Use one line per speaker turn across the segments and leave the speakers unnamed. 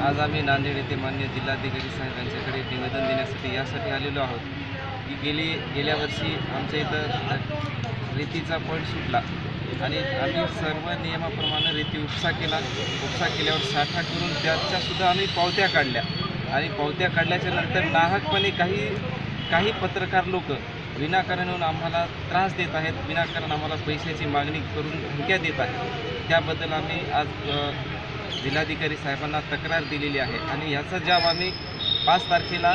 आज आम्ही नांदेड येथे मान्य जिल्हाधिकारी साहेबांच्याकडे निवेदन देण्यासाठी यासाठी आलेलो आहोत. की गेली गेल्या वर्षी आमच्या इथं रेतीचा पॉईंट सुटला आणि आम्ही सर्व नियमाप्रमाणे रेती उपसा केला. उपसा केल्यावर साठा करून त्याच्यासुद्धा आम्ही पावत्या काढल्या. आणि पावत्या काढल्याच्या नंतर नाहकपणे काही काही पत्रकार लोक विनाकारण येऊन आम्हाला त्रास देत आहेत. विनाकारण आम्हाला पैशाची मागणी करून धमक्या देत आहेत. त्याबद्दल आम्ही आज जिल्हाधिकारी साहेबांना तक्रार दिलेली आहे. आणि याचा जाब आम्ही पाच तारखेला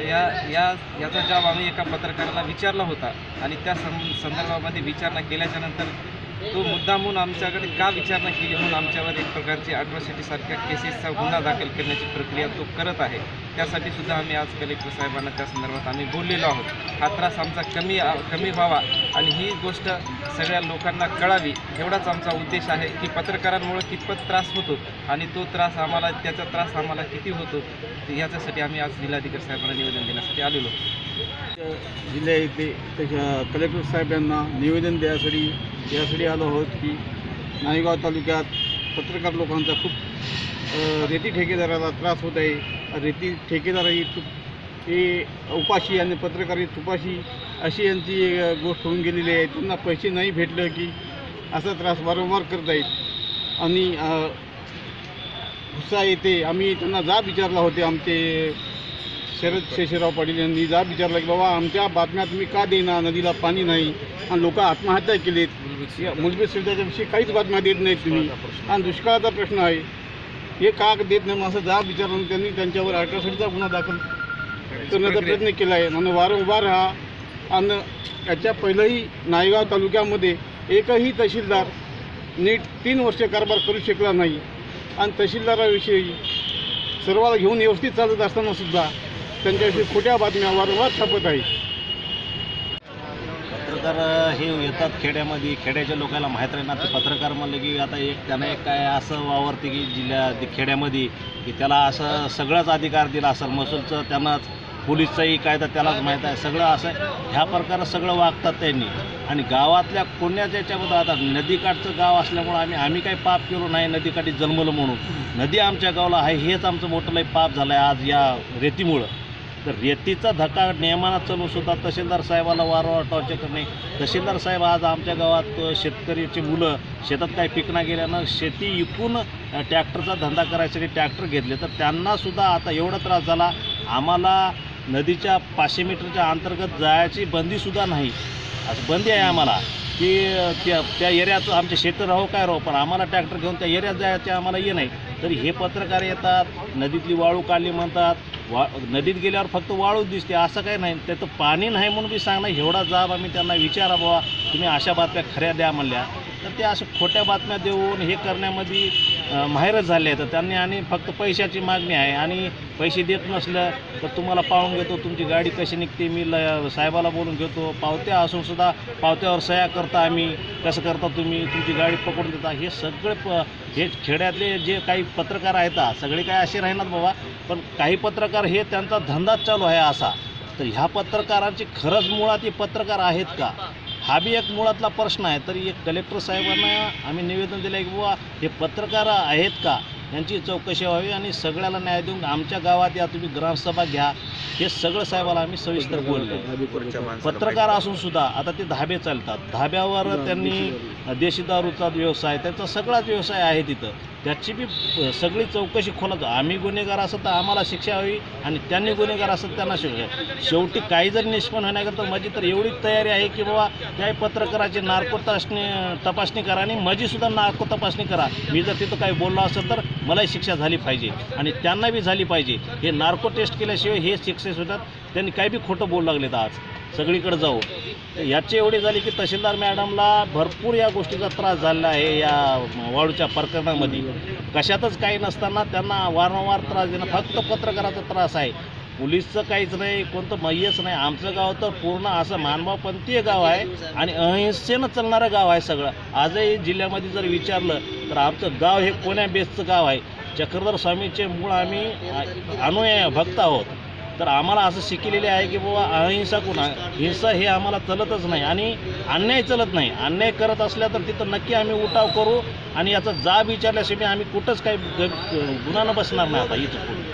या या याचा जाब आम्ही एका पत्रकाराला विचारला होता. आणि त्या सं संदर्भामध्ये विचारणा केल्याच्यानंतर तो मुद्दामून आमच्याकडे का विचारणा केली म्हणून आमच्यावर एक प्रकारची अट्रॉसिटीसारख्या केसेसचा गुन्हा दाखल करण्याची प्रक्रिया तो करत आहे त्यासाठी सुद्धा आम्ही आज कलेक्टर साहेबांना त्या संदर्भात आम्ही बोललेलो आहोत. हा त्रास आमचा कमी कमी व्हावा आणि ही गोष्ट सगळ्या लोकांना कळावी एवढाच आमचा उद्देश आहे की पत्रकारांमुळे कितपत त्रास होतो आणि तो त्रास आम्हाला त्याचा त्रास आम्हाला किती होतो याच्यासाठी आम्ही आज जिल्हाधिकारी साहेबांना निवेदन देण्यासाठी आलेलो
जिल्ह्या इथे कलेक्टर साहेबांना निवेदन द्यासाठी यासाठी आलो आहोत की नायगाव तालुक्यात पत्रकार लोकांचा खूप रेती ठेकेदाराला त्रास होत आहे. रेती ठेकेदारही तु हे उपाशी आणि पत्रकारी तुपाशी अशी यांची गोष्ट होऊन गेलेली आहे. त्यांना पैसे नाही भेटलं की असा त्रास वारंवार करत आहेत. आणि अ, भुसा आम्ही त्यांना जा विचारला होते आमचे शरद शेषराव पाटील यांनी जा विचारला की बाबा आमच्या बातम्या तुम्ही का देणार नदीला पाणी नाही. आणि लोक आत्महत्या केलीत. या मूलभूत सुविधाच्या विषयी काहीच बातम्या देत नाहीत तुम्ही. आणि दुष्काळाचा प्रश्न आहे. हे का देत नाही? असं जा विचारून त्यांनी त्यांच्यावर अल्ट्रासाऊंडचा गुन्हा दाखल करण्याचा प्रयत्न केला आहे. आणि वारंवार हा आणि याच्या पहिलंही नायगाव तालुक्यामध्ये एकही तहसीलदार नीट तीन वर्ष कारभार करू शकला नाही. आणि तहसीलदाराविषयी सर्वाला घेऊन व्यवस्थित चालत असताना सुद्धा त्यांच्याशी खोट्या बातम्या वारंवार छापत आहे.
पत्रकार हे येतात खेड्यामध्ये. खेड्याच्या लोकांना माहीत राहणार ते पत्रकार म्हणलं की आता एक त्यांना एक काय असं वावरते की जिल्ह्या खेड्यामध्ये की त्याला असं सगळाच अधिकार दिला असेल. महसूलचं त्यांनाच पोलीसचाही कायदा त्यालाच माहीत आहे. सगळं असं ह्या प्रकारे सगळं वागतात त्यांनी. आणि गावातल्या कोण्याच्या याच्याबद्दल आता नदीकाठचं गाव असल्यामुळं आम्ही आम्ही काही पाप केलो नाही. नदीकाठी जन्मलं म्हणून. नदी आमच्या गावाला आहे हेच आमचं मोठं लई पाप झालं आहे आज या रेतीमुळं. तर रेतीचा धक्का नियमानं चालूसुद्धा तहसीलदार साहेबाला वारंवार टॉर्चर करणे तहसीलदार साहेब आज आमच्या गावात शेतकरीची मुलं शेतात काही पिकना गेल्यानं शेती विकून टॅक्टरचा ट्रॅक्टरचा धंदा करायसाठी ट्रॅक्टर घेतले. तर त्यांनासुद्धा आता एवढा त्रास झाला. आम्हाला नदीच्या पाचशे मीटरच्या अंतर्गत जायची बंदीसुद्धा नाही. असं बंदी आहे आम्हाला. की त्या त्या एरियाचं आमचे शेत राहो काय राहो पण आम्हाला ट्रॅक्टर घेऊन त्या एरियात जायचे आम्हाला ये नाही. तरी हे पत्रकार येतात नदीतली वाळू काढली म्हणतात. वा नदीत गेल्यावर फक्त वाळूच दिसते असं काही नाही. त्याचं पाणी नाही म्हणून बी सांगणं एवढा जाब आम्ही त्यांना विचारा बाबा तुम्ही अशा बातम्या खऱ्या द्या म्हणल्या. तर ते अशा खोट्या बातम्या देऊन हे करण्यामध्ये माहेरच झाले तर त्यांनी आणि फक्त पैशाची मागणी आहे. आणि पैसे देत नसलं तर तुम्हाला पाहून घेतो तुमची गाडी कशी निघते मी ल साहेबाला बोलून घेतो. पावत्या असूनसुद्धा पावत्यावर सह्या करता आम्ही कसं करता तुम्ही तुमची गाडी पकडून देता. हे सगळे प हे खेड्यातले जे काही पत्रकार आहेत सगळे काय असे राहणार बाबा? पण काही पत्रकार हे त्यांचा धंदाच चालू आहे असा. तर ह्या पत्रकारांची खरंच मुळात हे पत्रकार आहेत का? हा बी एक मुळातला प्रश्न आहे. तरी एक कलेक्टर साहेबांना आम्ही निवेदन दिलं आहे की बुवा हे पत्रकार आहेत का? यांची चौकशी व्हावी आणि सगळ्याला न्याय देऊन आमच्या गावात या तुम्ही ग्रामसभा घ्या. हे सगळं साहेबाला आम्ही सविस्तर बोललो. पत्रकार असून सुद्धा आता ते धाबे चालतात. धाब्यावर त्यांनी देशी दारूचा व्यवसाय त्यांचा सगळाच व्यवसाय आहे तिथं. त्याची बी सगळी चौकशी खोलत आम्ही गुन्हेगार असत तर आम्हाला शिक्षा हवी आणि त्यांनी गुन्हेगार असत त्यांना शिक्षा शेवटी काही जर निष्पन्न होण्याकरता माझी तर एवढीच तयारी आहे की बाबा त्या पत्रकाराची नार्को तपासणी तपासणी करा आणि माझीसुद्धा नार्को तपासणी करा. मी जर तिथं काही बोललो असेल तर मलाही शिक्षा झाली पाहिजे आणि त्यांना बी झाली पाहिजे. हे नार्को टेस्ट केल्याशिवाय हे शिक्षेस होतात. त्यांनी काही बी खोटं बोलू लागलेत आज. सगळीकडे जाऊ. याचे याची एवढी झाली की तहसीलदार मॅडमला भरपूर या गोष्टीचा त्रास झालेला आहे या वाळूच्या प्रकरणामध्ये. कशातच काही नसताना त्यांना वारंवार त्रास देणं फक्त पत्रकाराचा त्रास आहे. पोलीसचं काहीच नाही कोणतं मय्यच नाही. आमचं गाव तर पूर्ण असं मानवापंथीय गाव आहे आणि अहिंसेनं चालणारं गाव आहे सगळं. आजही जिल्ह्यामध्ये जर विचारलं तर आमचं गाव हे कोण्या बेसचं गाव आहे? चक्रधर स्वामीचे मूळ आम्ही अ, भक्त आहोत. तर आम्हाला असं शिकलेले आहे की बाबा अहिंसा कुणा हिंसा हे आम्हाला चलतच नाही आणि अन्याय चलत नाही. अन्याय करत असल्या तर तिथं नक्की आम्ही उठाव करू आणि याचा जाब विचारल्याशिवाय आम्ही कुठंच काही गुन्हा न बसणार नाही आता इथं.